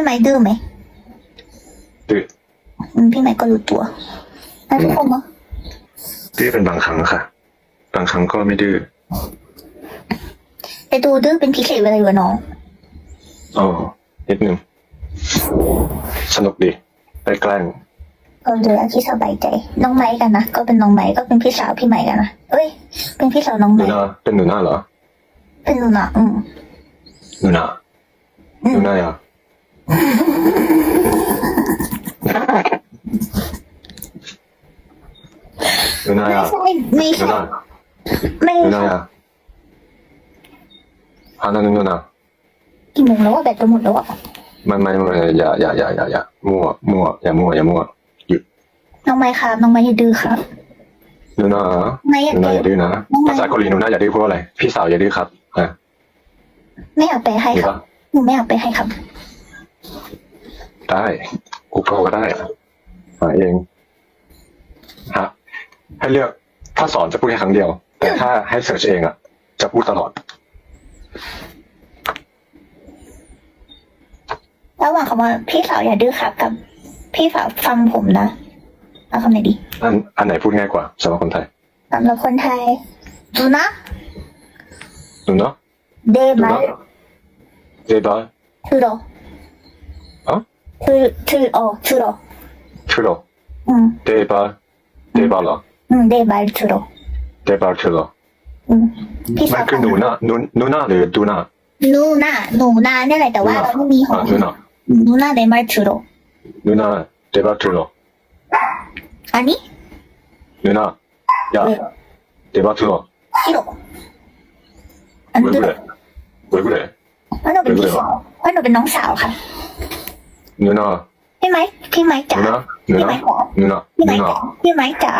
พี่ไม้ดื้อไหมดื้ออืมพี่ไม้ก็รู้ตัวแล้วทุกคนเนาะดื้อเป็นบางครั้งค่ะ บางครั้งก็ไม่ดื้อแต่ดูดื้อเป็นพิเศษไปเลยว่ะน้องอ๋อนิดนึงสนุกดีได้แกล้งเออเดี๋ยวที่สบายใจ น้องไม้กันนะก็เป็นน้องไม้ก็เป็นพี่สาวพี่ไม้กันนะเอ้ย เป็นพี่สาวน้องหนูไม้นาเป็นหนูนาเหรอ เป็นหนูนะอืมหนูนาอืหมนูนาอะ หนูนาไม่อะใช่ไม่หนูใช่นาไม่หนูนาใช่อะฮานานุนากี่โมงแล้วว่าแบตจะหมดแล้วอะไม่ไม่ไม่อย่าอย่าอย่าอย่าอย่ามั่วมั่วอย่ามั่วอย่ามั่วหยุดน้องไม้ครับน้องไม้อย่าดื้อครับหนูนาไม้อหยากนูนาดื้อย่าดื้อนะน้องไม้ภาษาเกาหลีหนูนาอย่าดื้อพูดว่าอะไรพี่สาวอย่าดื้อครับอะไม่อยากไปให้ดีครับปะหนูไม่อยากไปให้ครับ ได้กูโปรก็ได้อะหาเองฮะให้เลือกถ้าสอนจะพูดแค่ครั้งเดียว แต่ถ้าให้เสิร์ชเองอะ จะพูดตลอด ระหว่างคำว่าพี่สาวอย่าดื้อครับกับพี่สาวฟังผมนะเอาคำไหนดี อันอันไหนพูดง่ายกว่าสำหรับคนไทยสำหรับคนไทยดูนะหนูเนาะเดหนูมาเนาะเดบาทูโรอ๋อทูทูโอทูโรทูโรอืมเด บาเดบาเหรออืมเดบาทูโรเดบาทูโรอืมพี่มัสานวคือหนูนาหนูหนูนาหรือดูนาหนูนาหนูนาเนี่ยแหละแต่ว่าเราไม่มีหออ่าหนูนาหนูนาเดมาทูโรหนูนาเดบาทูโรอันนี้หนูนาอย่าเดบาทูโรชิโรอันเว้ยนี้กูเลยเว้ยกูเลยเพราะหนูเป็นพี่สาวเพราะหนูเป็นน้องสาวค่ะ หนูนาพี่ไม้พี่ไม้จ๋านูพี่ไม้นาขอหนูนาหนูนาพี่ไม้จ๋า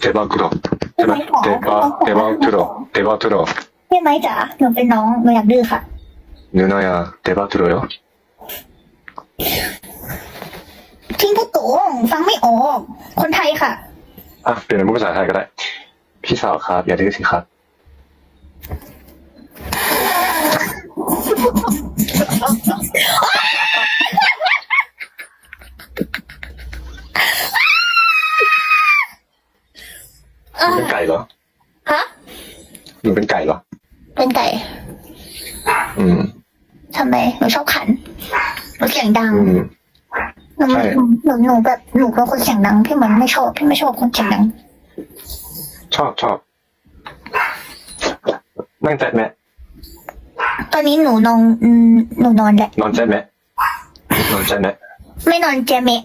เดบ้าคุโรเดบ้าเดบ้าเดบ้าคุโรเดบ้าคุโรพี่ไม้จ๋าหนูเป็นน้องหนูอยากดื้อค่ะหนูนายาเดบ้าคุโรโยทิ้งผู้โกงฟังไม่ออก คนไทยค่ะ อะเปลี่ยนเป็นภาษาไทยก็ได้ พี่สาวครับ อย่าดื้อสิครับ หนูเป็นไก่เหรอ ฮะหนูเป็นไก่เหรอ เป็นไก่ อืมทำไมหนูชอบขันหนูเสียงดังอืม หนูใช่ หนูหนูหนูแบบหนูเป็นคนเสียงดังพี่มันไม่ชอบพี่ไม่ชอบคนเสียงดังชอบชอบนั่งแจ๊ดแมะตอนนี้หนูนอนอืมหนูนอนแหละ นอนแจ๊ดแมะนอนแจ๊ดแมะไม่นอนเจเมะ